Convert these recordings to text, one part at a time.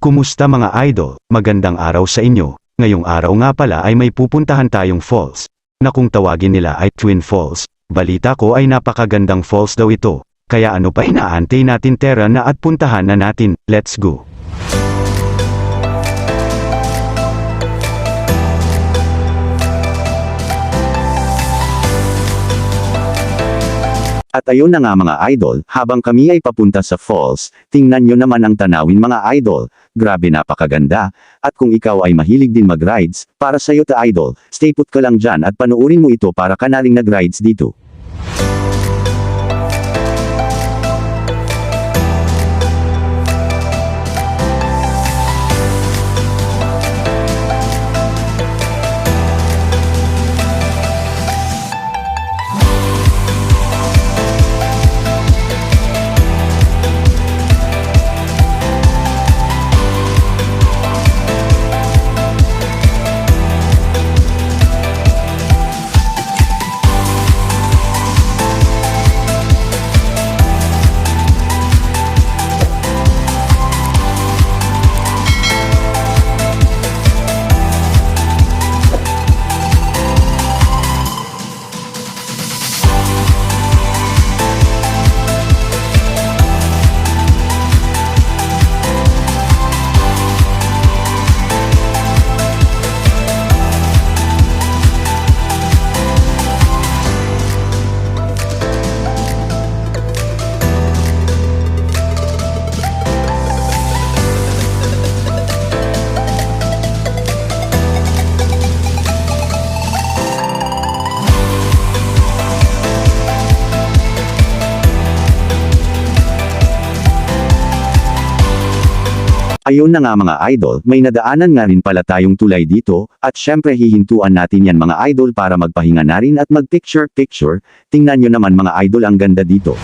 Kumusta mga idol? Magandang araw sa inyo. Ngayong araw nga pala ay may pupuntahan tayong falls. Na kung tawagin nila ay Twin Falls. Balita ko ay napakagandang falls daw ito. Kaya ano pa inaantay natin tera na at puntahan na natin. Let's go. At ayun na nga mga idol, habang kami ay papunta sa falls, tingnan nyo naman ang tanawin mga idol, grabe napakaganda, at kung ikaw ay mahilig din mag-rides, para sa'yo ta idol, stay put ka lang dyan at panuurin mo ito para ka na ring nag-rides dito. Ayun na nga mga idol, may nadaanan nga rin pala tayong tulay dito, at syempre hihintuan natin yan mga idol para magpahinga na rin at mag-picture-picture, tingnan nyo naman mga idol ang ganda dito.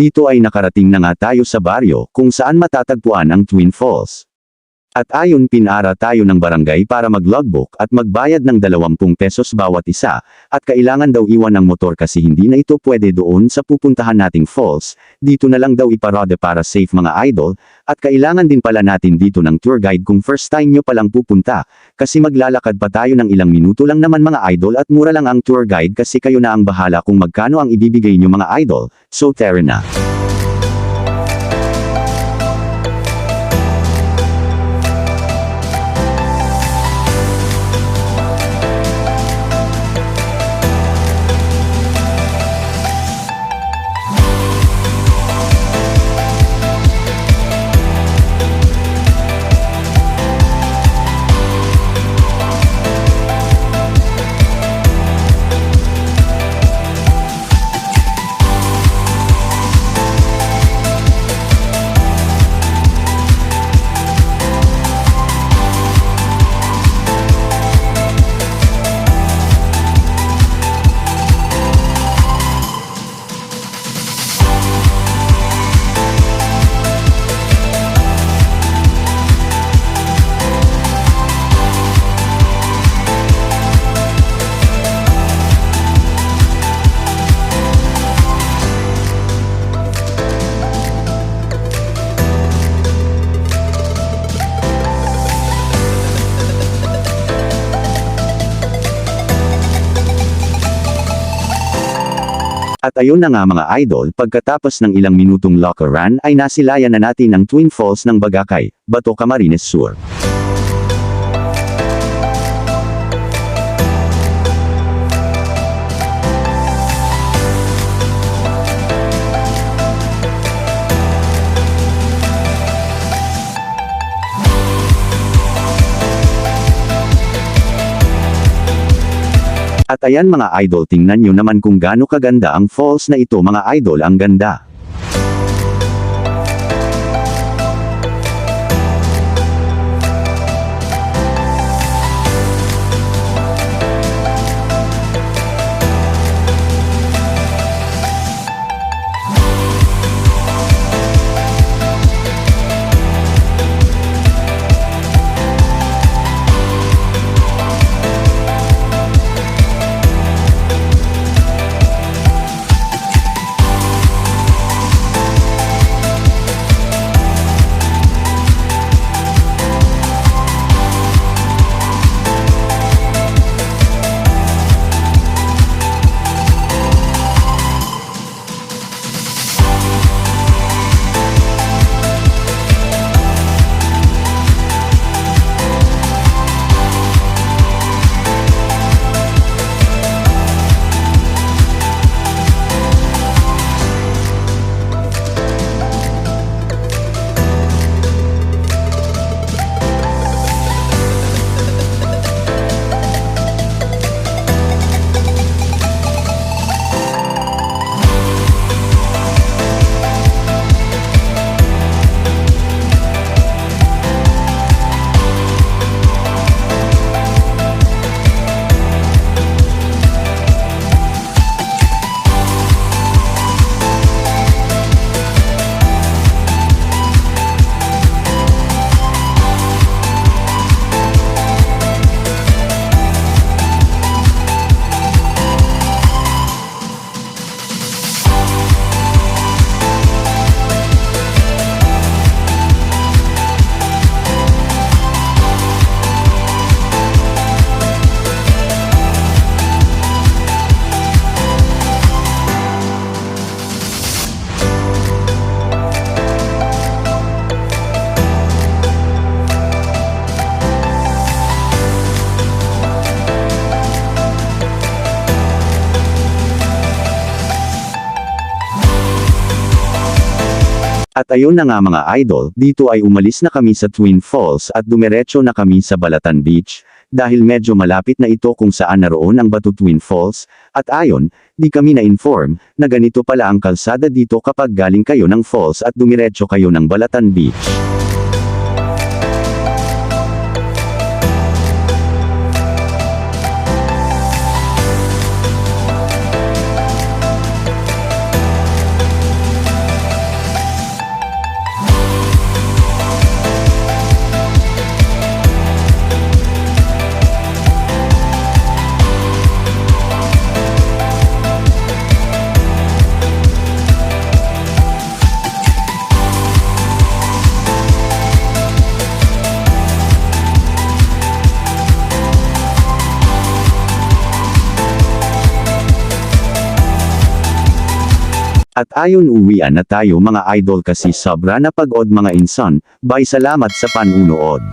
Dito ay nakarating na nga tayo sa baryo kung saan matatagpuan ang Twin Falls. At ayon pinara tayo ng barangay para mag-logbook at magbayad ng 20 pesos bawat isa, at kailangan daw iwan ang motor kasi hindi na ito pwede doon sa pupuntahan nating falls, dito na lang daw iparode para safe mga idol, at kailangan din pala natin dito ng tour guide kung first time nyo palang pupunta, kasi maglalakad pa tayo ng ilang minuto lang naman mga idol at mura lang ang tour guide kasi kayo na ang bahala kung magkano ang ibibigay nyo mga idol, so tara na. Ayun na nga mga idol, pagkatapos ng ilang minutong locker run ay nasilayan na natin ang Twin Falls ng Bagakay, Bato Camarines Sur. At ayan mga idol tingnan nyo naman kung gaano kaganda ang falls na ito mga idol ang ganda. At ayun na nga mga idol, dito ay umalis na kami sa Twin Falls at dumiretso na kami sa Balatan Beach, dahil medyo malapit na ito kung saan naroon ang Batu Twin Falls, at ayon, di kami na-inform, na ganito pala ang kalsada dito kapag galing kayo ng falls at dumiretso kayo ng Balatan Beach. At ayon uwian na tayo mga idol kasi sobra na pagod mga inson, bye salamat sa panunood.